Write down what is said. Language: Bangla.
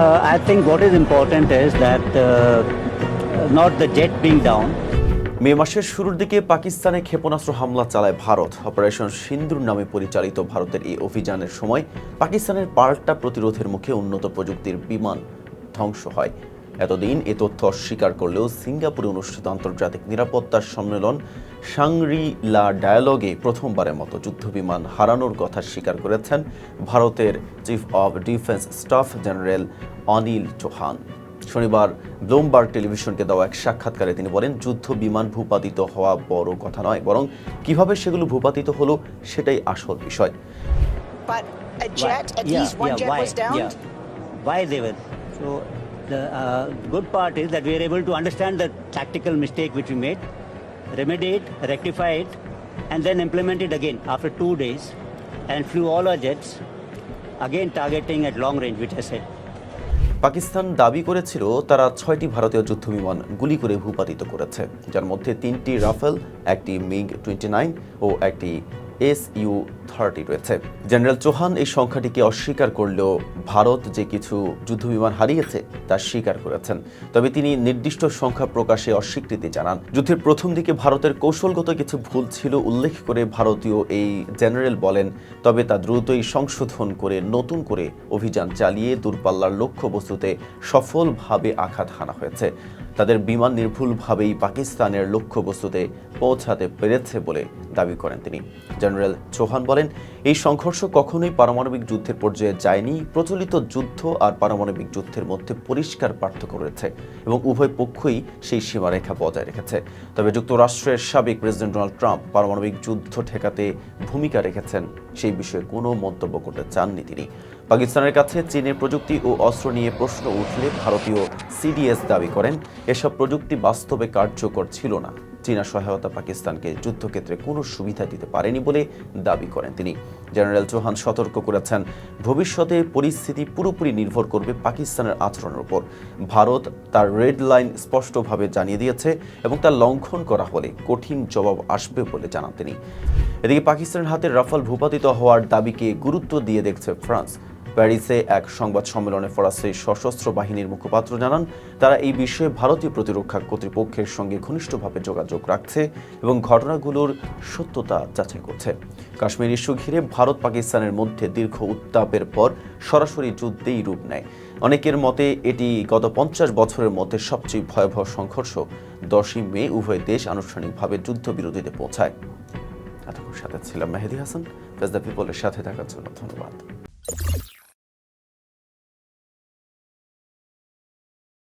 Uh, I think what is important is that uh, not the jet being down, মে মাসের শুরুর দিকে পাকিস্তানে ক্ষেপণাস্ত্র হামলা চালায় ভারত। অপারেশন সিন্দুর নামে পরিচালিত ভারতের এই অভিযানের সময় পাকিস্তানের পাল্টা প্রতিরোধের মুখে উন্নত প্রযুক্তির বিমান ধ্বংস হয়। এতদিন এ তথ্য অস্বীকার করলেও সিঙ্গাপুরে অনুষ্ঠিত আন্তর্জাতিক নিরাপত্তার সম্মেলন সাংরি লা ডায়ালগে প্রথমবারের মতো যুদ্ধবিমান হারানোর কথা স্বীকার করেছেন ভারতের chief of defence staff general Anil Chauhan শনিবার ব্লুমবার্গ টেলিভিশনকে দেওয়া এক সাক্ষাৎকারে তিনি বলেন যুদ্ধ বিমান ভূপাতিত হওয়া বড় কথা নয় বরং কীভাবে সেগুলো ভূপাতিত হলো সেটাই আসল বিষয় But a why- jet, at yeah, least one yeah, jet why, was downed? Yeah. Why they were. So the uh, good part is that we are able to understand the tactical mistake which we made, remedy it, rectify it, and then implement it again after two days, and flew all our jets, again targeting at long range, which I said. Pakistan দাবি করেছিল তারা ছয়টি ভারতীয় যুদ্ধবিমান গুলি করে ভূপাতিত করেছে যার মধ্যে তিনটি রাফেল একটি মিগ টোয়েন্টি নাইন ও একটি এস ইউ থার্টি রয়েছে। জেনারেল চৌহান এই সংখ্যাটিকে অস্বীকার করলেও ভারত যে কিছু যুদ্ধবিমান হারিয়েছে তা স্বীকার করেছেন। তবে তিনি নির্দিষ্ট সংখ্যা প্রকাশে অস্বীকৃতি জানান। যুদ্ধের প্রথম দিকে ভারতের কৌশলগত কিছু ভুল ছিল উল্লেখ করে ভারতীয় এই জেনারেল বলেন, তবে তা দ্রুতই সংশোধন করে নতুন করে অভিযান চালিয়ে দূরপাল্লার লক্ষ্যবস্তুতে সফলভাবে আঘাত হানা হয়েছে। তাদের বিমান নির্ভুলভাবেই পাকিস্তানের লক্ষ্যবস্তুতে পৌঁছাতে পেরেছে বলে দাবি করেন তিনি। জেনারেল চৌহান বলেন, এই সংঘর্ষ কখনোই পারমাণবিক যুদ্ধের পর্যায়ে যায়নি। প্রচলিত যুদ্ধ আর পারমাণবিক যুদ্ধের মধ্যে পরিষ্কার পার্থক্য রয়েছে এবং উভয় পক্ষই সেই সীমারেখা বজায় রেখেছে। তবে যুক্তরাষ্ট্রের সাবেক প্রেসিডেন্ট ডোনাল্ড ট্রাম্প পারমাণবিক যুদ্ধ ঠেকাতে ভূমিকা রেখেছেন, সেই বিষয়ে কোনো মন্তব্য করতে চাননি তিনি। পাকিস্তানের কাছে চীনের প্রযুক্তি ও অস্ত্র নিয়ে প্রশ্ন উঠলে ভারতীয় সিডিএস দাবি করেন, এসব প্রযুক্তি বাস্তবে কার্যকর ছিল না। চীনা সহায়তা পাকিস্তানকে যুদ্ধক্ষেত্রে কোনো সুবিধা দিতে পারেনি বলে দাবি করেন তিনি। জেনারেল চৌহান সতর্ক করেছেন, ভবিষ্যতে পরিস্থিতি পুরোপুরি নির্ভর করবে পাকিস্তানের আচরণের উপর। ভারত তার রেড লাইন স্পষ্টভাবে জানিয়ে দিয়েছে এবং তা লঙ্ঘন করা হলে কঠিন জবাব আসবে বলে জানান তিনি। এদিকে পাকিস্তানের হাতে রাফাল ভূপাতিত হওয়ার দাবিকে গুরুত্ব দিয়ে দেখছে ফ্রান্স। প্যারিসে এক সংবাদ সম্মেলনে ফরাসি সশস্ত্র বাহিনীর মুখপাত্র জানান, তারা এই বিষয়ে ভারতীয় প্রতিরক্ষা কর্তৃপক্ষের সঙ্গে ঘনিষ্ঠভাবে যোগাযোগ রাখছে এবং ঘটনাগুলোর সত্যতা যাচাই করছে। কাশ্মীর ইস্যু ঘিরে ভারত পাকিস্তানের মধ্যে দীর্ঘ উত্তাপের পর সরাসরি যুদ্ধেই রূপ নেয়। অনেকের মতে, এটি গত পঞ্চাশ বছরের মধ্যে সবচেয়ে ভয়াবহ সংঘর্ষ। দশই মে উভয় দেশ আনুষ্ঠানিকভাবে যুদ্ধবিরতিতে পৌঁছায়। এতক্ষণ সাথে ছিলাম মেহেদি হাসান। দ্য পিপলের সাথে থাকার জন্য ধন্যবাদ।